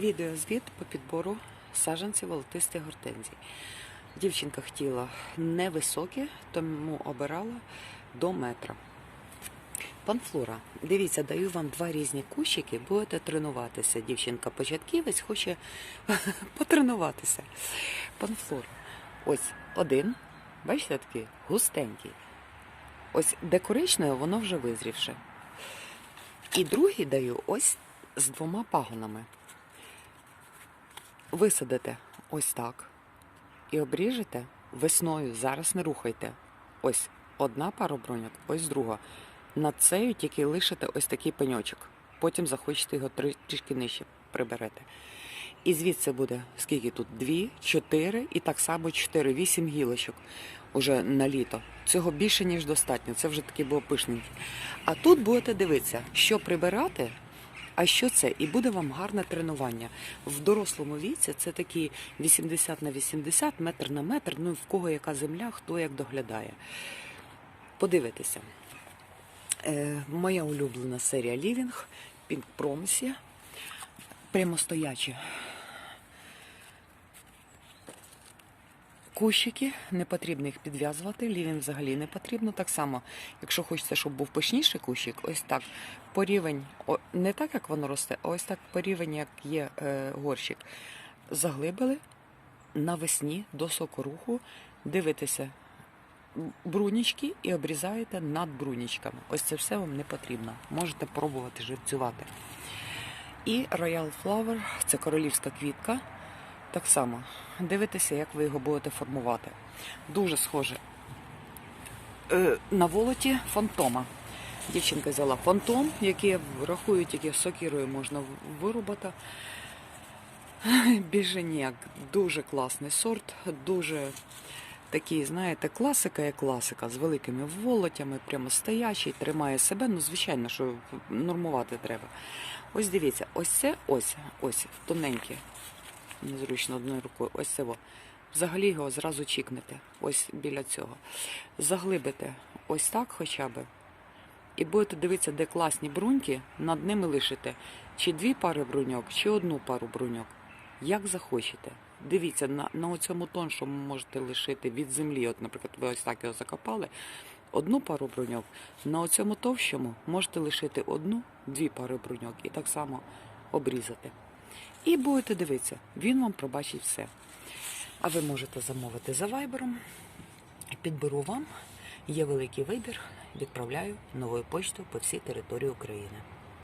Відеозвіт по підбору саджанців волотистих гортензій. Дівчинка хотіла невисокі, тому обирала до метра. Пан Флора, дивіться, даю вам два різні кущики, будете тренуватися. Дівчинка початківець хоче потренуватися. Пан Флора, ось один, бачите, такий густенький. Ось де воно вже визрівше. І другий даю ось з двома пагонами. Висадите ось так і обріжете весною. Зараз не рухайте. Ось одна пара броньок, ось друга. Над цею тільки лишите ось такий пеньочок. Потім захочете його трішки нижче приберете. І звідси буде скільки тут? Дві, чотири і так само чотири, вісім гілочок уже на літо. Цього більше, ніж достатньо. Це вже такий був пишненький. А тут будете дивитися, що прибирати, а що це? І буде вам гарне тренування. В дорослому віці це такі 80 на 80, метр на метр, ну в кого яка земля, хто як доглядає. Подивитися. Е, моя улюблена серія Лівінг, Пінк Промсі, прямостоячі Кущики не потрібно їх підв'язувати, лівень взагалі не потрібно. Так само, якщо хочеться, щоб був пишніший кущик, ось так по рівень, не так, як воно росте, а ось так по рівень, як є е, горщик. Заглибили навесні до сокоруху, дивитеся брунічки і обрізаєте над брунічками. Ось це все вам не потрібно. Можете пробувати живцювати. І Royal Flower це королівська квітка. Так само дивитеся, як ви його будете формувати. Дуже схоже е, на волоті фантома. Дівчинка взяла фантом, який рахують, тільки сокірою можна вирубати. Більше. Дуже класний сорт, дуже такий, знаєте, класика як класика, з великими волотями, прямо стоячий, тримає себе. Ну, звичайно, що нормувати треба. Ось дивіться, ось це ось, ось, тоненьке незручно одною рукою. Ось це. Взагалі його зразу чікнете. Ось біля цього. Заглибите ось так хоча б. І будете дивитися, де класні бруньки, над ними лишите чи дві пари бруньок, чи одну пару бруньок. Як захочете. Дивіться, на, на цьому тоншому можете лишити від землі. От, наприклад, ви ось так його закопали. Одну пару бруньок. На оцьому товщому можете лишити одну, дві пари бруньок і так само обрізати. І будете дивитися, він вам пробачить все. А ви можете замовити за вайбером. Підберу вам. Є великий вибір. Відправляю новою почтою по всій території України.